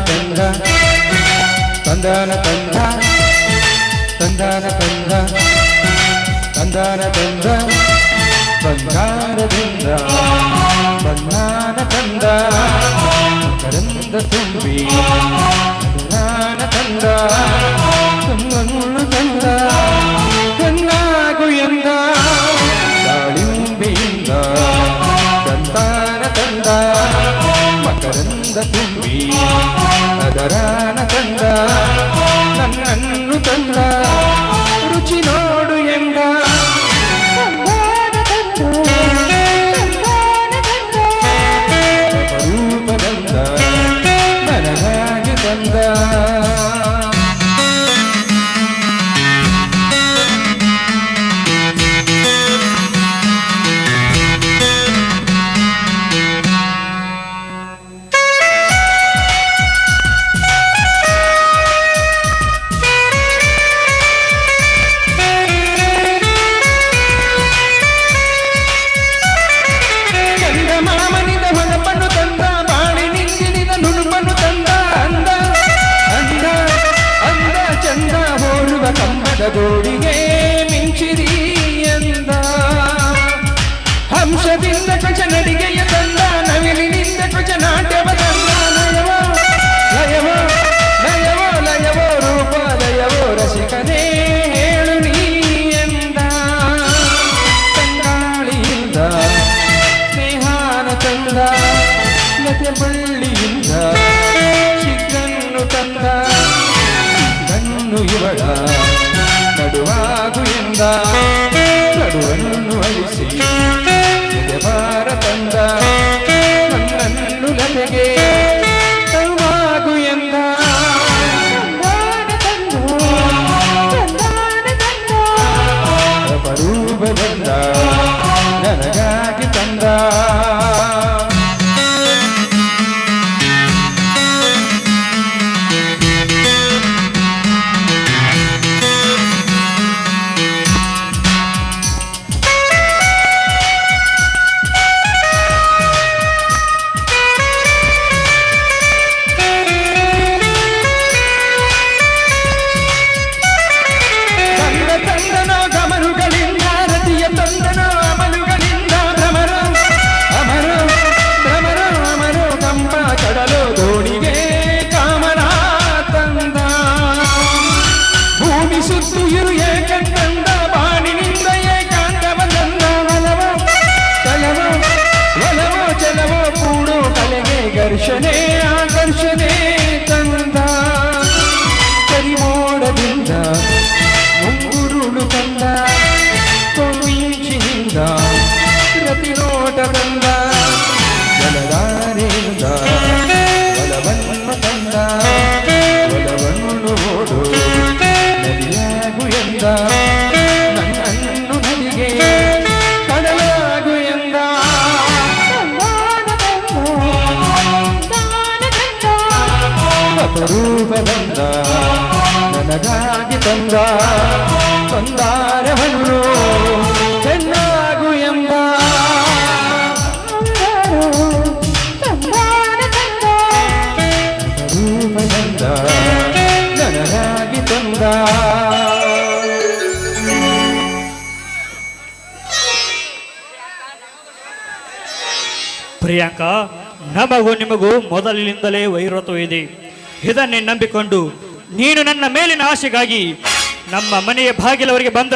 பந்தா சந்தான பந்தா சந்தான பந்தா சந்தான பந்தா பந்தார பந்தா பந்தான பந்தா கரந்த தும்பி. பந்தான பந்தா ಅದರಾನ ತಂದ ನನ್ನನ್ನು ತಂದ ಗೋಡಿಗೆ ಮಿಂಚಿರಿ ಎಂದ. ಹಂಸದಿಂದ ತ್ವಚ ನಡಿಗೆಯ ತಂದ ನವಿಲಿನಿಂದ ತ್ವಚ ನಾಟ್ಯವ ತಂದ. ನಯವೋ ಲಯವೋ ಲಯವೋ ಲಯವೋ ರೂಪ ಹೇಳು ನೀ ಎಂದ. ಸ್ನೇಹಾನ ತಂದ ಬಳ್ಳಿಯಿಂದ ಚಿಕ್ಕನ್ನು ತಂದ ಗಣ್ಣು ಇವಳ Chenille. ಅಪರೂಪದಂದ ನನಗಾಗಿ ತಂದ ತಂದಾರವನ್ನು ಚೆನ್ನಾಗು ಎಂಬ ರೂಪ ಬಂದ, ನನಗಾಗಿ ತಂದ. ಪ್ರಿಯಾಂಕಾ, ನಮಗೂ ನಿಮಗೂ ಮೊದಲಿನಿಂದಲೇ ವೈರತ್ವವಿದೆ ಇದನ್ನೇ ನಂಬಿಕೊಂಡು ನೀನು ನನ್ನ ಮೇಲಿನ ಆಸೆಗಾಗಿ ನಮ್ಮ ಮನೆಯ ಬಾಗಿಲವರಿಗೆ ಬಂದ